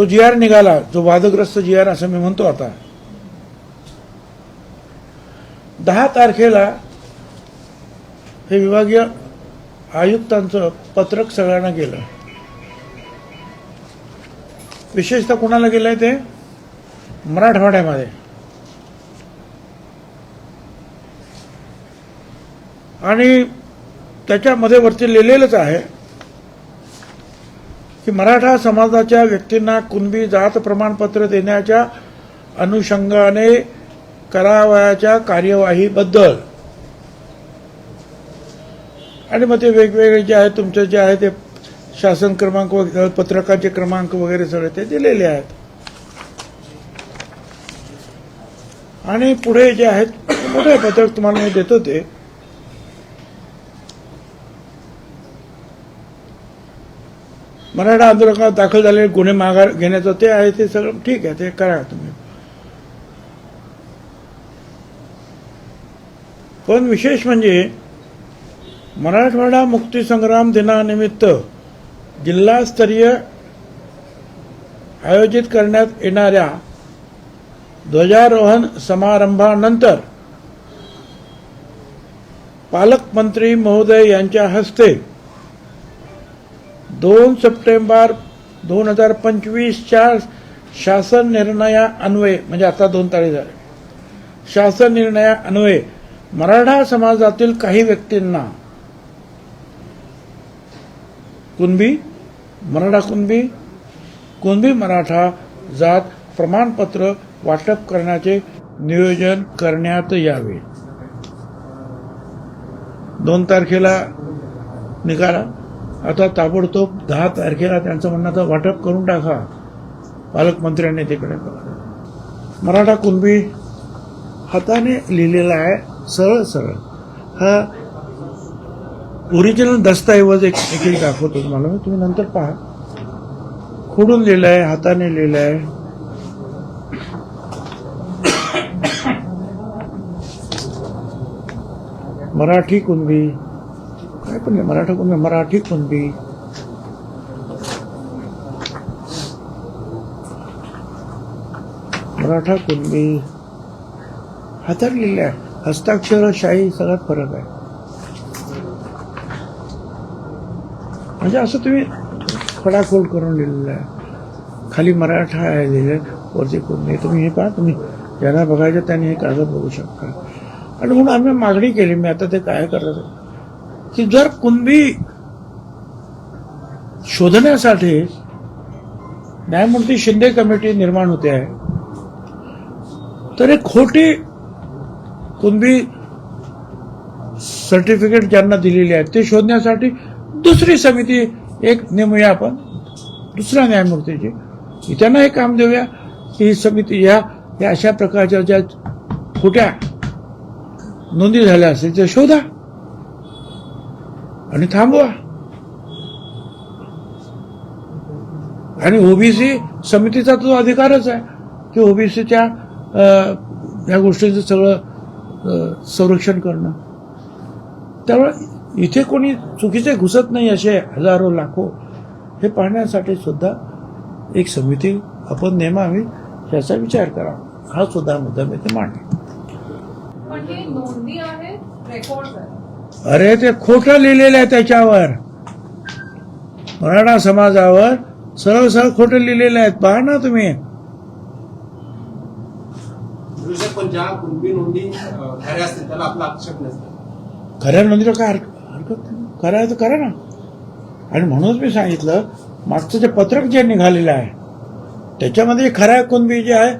तो जी आर निघाला जो वादग्रस्त जी आर असं मी म्हणतो आता. दहा तारखेला हे विभागीय आयुक्तांचं पत्रक सगळ्यांना गेलं. विशेषतः कुणाला गेलंय ते? मराठवाड्यामध्ये. आणि त्याच्यामध्ये वरती लिहिलेलंच आहे की मराठा समाजाच्या व्यक्तींना कुणबी जात प्रमाणपत्र देण्याच्या अनुषंगाने करावयाच्या कार्यवाहीबद्दल. आणि मग ते वेगवेगळे जे आहे तुमचं जे आहे ते शासन क्रमांक वगैरे पत्रकाचे क्रमांक वगैरे सगळे ते दिलेले आहेत. आणि पुढे जे आहेत मोठे पत्रक तुम्हाला मी देतो ते. मराठा आंदोलनात दाखल झालेले गुन्हे माघार घेण्याचं ते आहे ते सगळं ठीक आहे ते करा तुम्ही. पण विशेष म्हणजे मराठवाडा मुक्तीसंग्राम दिनानिमित्त जिल्हास्तरीय आयोजित करण्यात येणाऱ्या ध्वजारोहण समारंभानंतर पालकमंत्री महोदय यांच्या हस्ते दोन सप्टेंबर दोन हजार पंचवीसच्या शासन निर्णया अन्वये म्हणजे आता दोन तारीख झाले. शासन निर्णया अन्वये मराठा समाजातील काही व्यक्तींना कुणबी मराठा कुणबी कुणबी मराठा जात प्रमाणपत्र वाटप करण्याचे नियोजन करण्यात यावे. दोन तारखेला निघाला आता ताबडतोब दहा तारखेला त्यांचं म्हणणं आता वाटप करून टाका. पालकमंत्र्यांनी तिकडे मराठा कुणबी हाताने लिहिलेला आहे सरळ सरळ. हा ओरिजिनल दस्तऐवज एक एक दाखवतो तुम्हाला. मी तुम्ही नंतर पहा. खोडून लिहिलं आहे हाताने लिहिलं आहे मराठी कुणबी काय पण नाही मराठा कुणबी मराठी कुणबी मराठा कुणबी हातात हस्ताक्षरशाही आहे. सगळ्यात फरक आहे. म्हणजे असं तुम्ही खडाखोड करून लिहिलेलं आहे. खाली मराठा आहे लिहिलं वरती कुणबी तुम्ही हे पहा तुम्ही ज्यांना बघायचं त्यांनी हे कागद बघू शकता. आणि म्हणून आम्ही मागणी केली मी आता ते काय करत की जर कुणबी शोधण्यासाठी न्यायमूर्ती शिंदे कमिटी निर्माण होते आहे तर एक खोटी कुणबी सर्टिफिकेट ज्यांना दिलेली आहे ते शोधण्यासाठी दुसरी समिती एक नेमूया आपण दुसऱ्या न्यायमूर्तीची. त्यांना एक काम देऊया की ही समिती या या अशा प्रकारच्या ज्या खोट्या नोंदी झाल्या असतील त्या शोधा. आणि थांबवा. आणि ओबीसी समितीचा तो अधिकारच आहे की ओबीसीच्या या गोष्टीचं सगळं संरक्षण करणं. त्यामुळे इथे कोणी चुकीचे घुसत नाही असे हजारो लाखो हे पाहण्यासाठी सुद्धा एक समिती आपण नेमावी याचा विचार करावा हा सुद्धा मुद्दा मी ते मांडला अरे ते खोटं लिहिलेलं आहे त्याच्यावर. मराठा समाजावर सरळ सरळ खोटं लिहिलेलं आहे. पहा ना तुम्ही. खऱ्या नोंदीला काय हरक- हरकत नाही. करायचं करा ना. आणि म्हणूनच मी सांगितलं मागचं जे पत्रक जे निघालेलं आहे त्याच्यामध्ये खऱ्या कुणबी जे आहे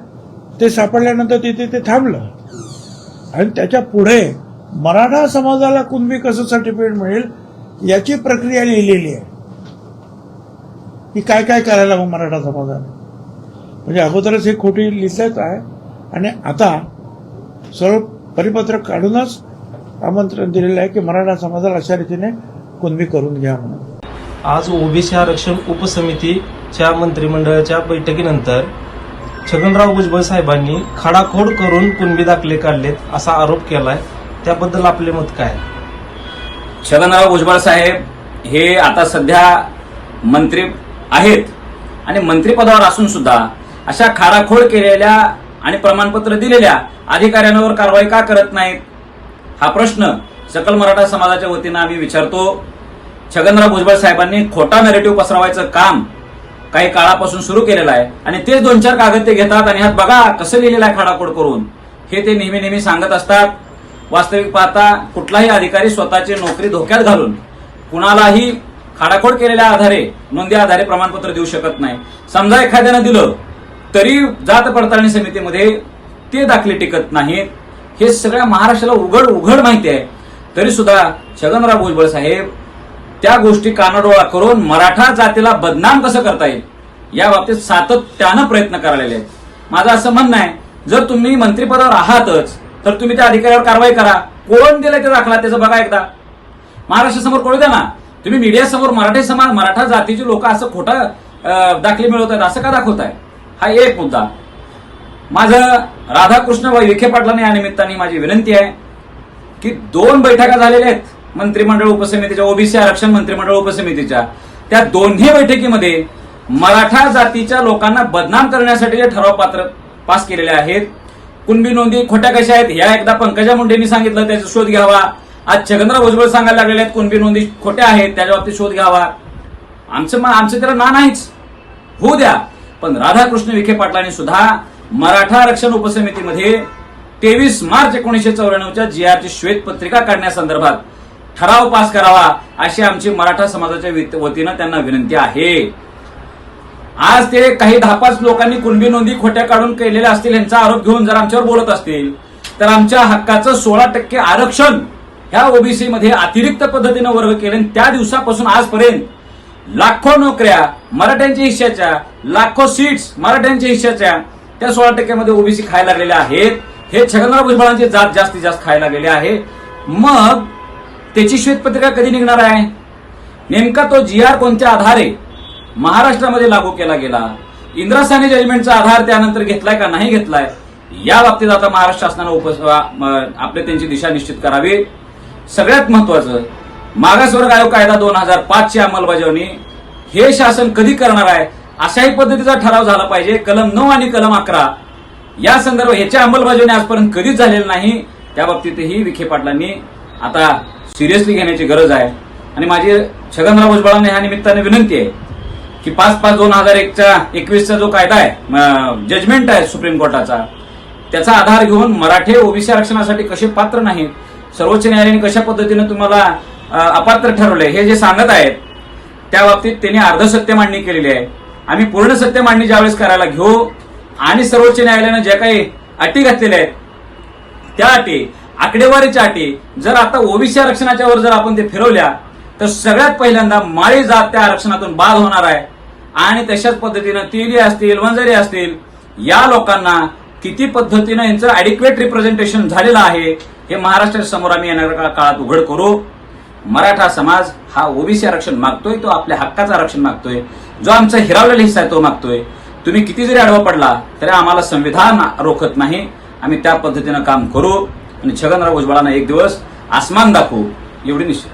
ते सापडल्यानंतर तिथे ते थांबलं. आणि त्याच्या पुढे मराठा समाजाला कुणबी कसं सर्टिफिकेट मिळेल याची प्रक्रिया लिहिलेली आहे. की काय काय करायला मग मराठा समाजाने? म्हणजे अगोदरच हे खोटी लिहिलंच आहे. आणि आता सरळ परिपत्रक काढूनच आमंत्रण दिलेलं आहे की मराठा समाजाला अशा रीतीने कुणबी करून घ्या म्हणून. आज ओबीसी आरक्षण उपसमितीच्या मंत्रिमंडळाच्या बैठकीनंतर छगनराव भुजबळ साहेबांनी खाडाखोड करून कुणबी दाखले काढलेत असा आरोप केलाय. त्याबद्दल आपले मत काय? छगनराव भुजबळ साहेब हे आता सध्या मंत्री आहेत. आणि मंत्रिपदावर असून सुद्धा अशा खाडाखोड केलेल्या आणि प्रमाणपत्र दिलेल्या अधिकाऱ्यांवर कारवाई का करत नाहीत? हा प्रश्न सकल मराठा समाजाच्या वतीनं आम्ही विचारतो. छगनराव भुजबळ साहेबांनी खोटा नरेटिव्ह पसरवायचं काम काही काळापासून सुरू केलेलं आहे. आणि तेच दोन चार कागद ते घेतात आणि ह्यात बघा कसं लिहिलेलं आहे खाडाखोड करून. हे ते नेहमी नेहमी सांगत असतात. वास्तविक पाहता कुठलाही अधिकारी स्वतःची नोकरी धोक्यात घालून कुणालाही खाडाखोड केलेल्या आधारे नोंदी आधारे प्रमाणपत्र देऊ शकत नाही. समजा एखाद्यानं दिलं तरी जात पडताळणी समितीमध्ये ते दाखले टिकत नाहीत. हे सगळ्या महाराष्ट्राला उघड उघड माहिती आहे. तरी सुद्धा छगनराव भुजबळ साहेब त्या गोष्टी कानाडोळा करून मराठा जातीला बदनाम कसं करता येईल? या बाबतीत सातत्यानं प्रयत्न करायला आहेत माझं असं म्हणणं आहे जर तुम्ही मंत्रिपदावर आहातच तर तुम्ही त्या अधिकाऱ्यावर कारवाई करा. कोण दिलं ते दाखला त्याचं बघा एकदा. महाराष्ट्रासमोर कळू द्या ना तुम्ही मीडियासमोर मराठी समाज मराठा जातीची लोक असं खोटा दाखले मिळवत आहेत असं का दाखवत आहे हा एक मुद्दा. माझं राधाकृष्ण विखे पाटलांना या निमित्ताने माझी विनंती आहे की दोन बैठका झालेल्या आहेत मंत्रिमंडळ उपसमितीच्या ओबीसी आरक्षण मंत्रिमंडळ उपसमितीच्या. त्या दोन्ही बैठकीमध्ये मराठा जातीच्या लोकांना बदनाम करण्यासाठी जे ठराव पात्र पास केलेले आहेत कुणबी नोंदी खोट्या कशा आहेत? ह्या एकदा पंकजा मुंडेंनी सांगितलं त्याचा शोध घ्यावा. आज छगनराव भुजबळ सांगायला लागलेले आहेत कुणबी नोंदी खोट्या आहेत त्याच्या बाबतीत शोध घ्यावा. आमचं म- आमचं त्याला ना नाहीच होऊ द्या. पण राधाकृष्ण विखे पाटलांनी सुद्धा मराठा आरक्षण उपसमितीमध्ये तेवीस मार्च एकोणीसशे चौऱ्याण्णवच्या जी आरची श्वेतपत्रिका काढण्यासंदर्भात ठराव पास करावा अशी आमची मराठा समाजाच्या वतीनं त्यांना विनंती आहे. आज ते काही दहा पाच लोकांनी कुणबी नोंदी खोट्या काढून केलेल्या असतील यांचा आरोप घेऊन जर आमच्यावर बोलत असतील तर आमच्या हक्काचं सोळा टक्के आरक्षण ह्या ओबीसीमध्ये अतिरिक्त पद्धतीनं वर्ग केले आणि त्या दिवसापासून आजपर्यंत लाखो नोकऱ्या मराठ्यांच्या हिश्श्याच्या लाखो सीट्स मराठ्यांच्या हिश्श्याच्या त्या सोळा टक्क्यामध्ये ओबीसी खायला लागलेल्या आहेत. हे छगनराव भुजबळांची जात जास्तीत जास्त खायला लागलेले आहे. मग त्याची श्वेतपत्रिका कधी निघणार आहे? नेमका तो जी आर कोणत्या आधारे महाराष्ट्रामध्ये लागू केला गेला. इंद्रासाने जजमेंटचा आधार त्यानंतर घेतलाय का नाही घेतलाय या बाबतीत आता महाराष्ट्र शासनानं उप आपले त्यांची दिशा निश्चित करावी. सगळ्यात महत्वाचं मागासवर्ग आयोग कायदा दोन हजार पाचची अंमलबजावणी हे शासन कधी करणार आहे अशाही पद्धतीचा ठराव झाला पाहिजे. कलम नऊ आणि कलम अकरा या संदर्भात ह्याच्या अंमलबजावणी आजपर्यंत कधीच झालेली नाही. त्या बाबतीतही विखे पाटलांनी आता सिरियसली घेण्याची गरज आहे. आणि माझी छगनराव भुजबळांना ह्या निमित्ताने विनंती आहे की पाच पाच दोन हजार एकच्या एकवीसचा जो कायदा आहे जजमेंट आहे सुप्रीम कोर्टाचा त्याचा आधार घेऊन मराठे ओबीसी आरक्षणासाठी कसे पात्र नाहीत सर्वोच्च न्यायालयाने कशा पद्धतीने तुम्हाला अपात्र ठरवलंय हे जे सांगत आहेत त्या बाबतीत त्यांनी अर्धसत्य मांडणी केलेली आहे. आम्ही पूर्ण सत्य मांडणी ज्यावेळेस करायला घेऊ आणि सर्वोच्च न्यायालयानं ज्या काही अटी घातलेल्या आहेत त्या अटी आकडेवारीच्या अटी जर आता ओबीसी आरक्षणाच्या वर जर आपण ते फिरवल्या तर सगळ्यात पहिल्यांदा माळी जात त्या आरक्षणातून बाद होणार आहे. आणि तशाच पद्धतीनं तेली असतील वंजारी असतील या लोकांना किती पद्धतीनं यांचं ॲडिक्वेट रिप्रेझेंटेशन झालेलं आहे हे महाराष्ट्र समोर आम्ही येणाऱ्या काळात उघड करू. मराठा समाज हा ओबीसी आरक्षण मागतोय तो आपल्या हक्काचं आरक्षण मागतोय जो आमचा हिरावलेला हिस्सा आहे तो मागतोय. तुम्ही किती जरी आडवा पडला तरी आम्हाला संविधान रोखत नाही. आम्ही त्या पद्धतीनं काम करू. आणि छगनराव भुजबळांना एक दिवस आसमान दाखवू एवढी निश्चित.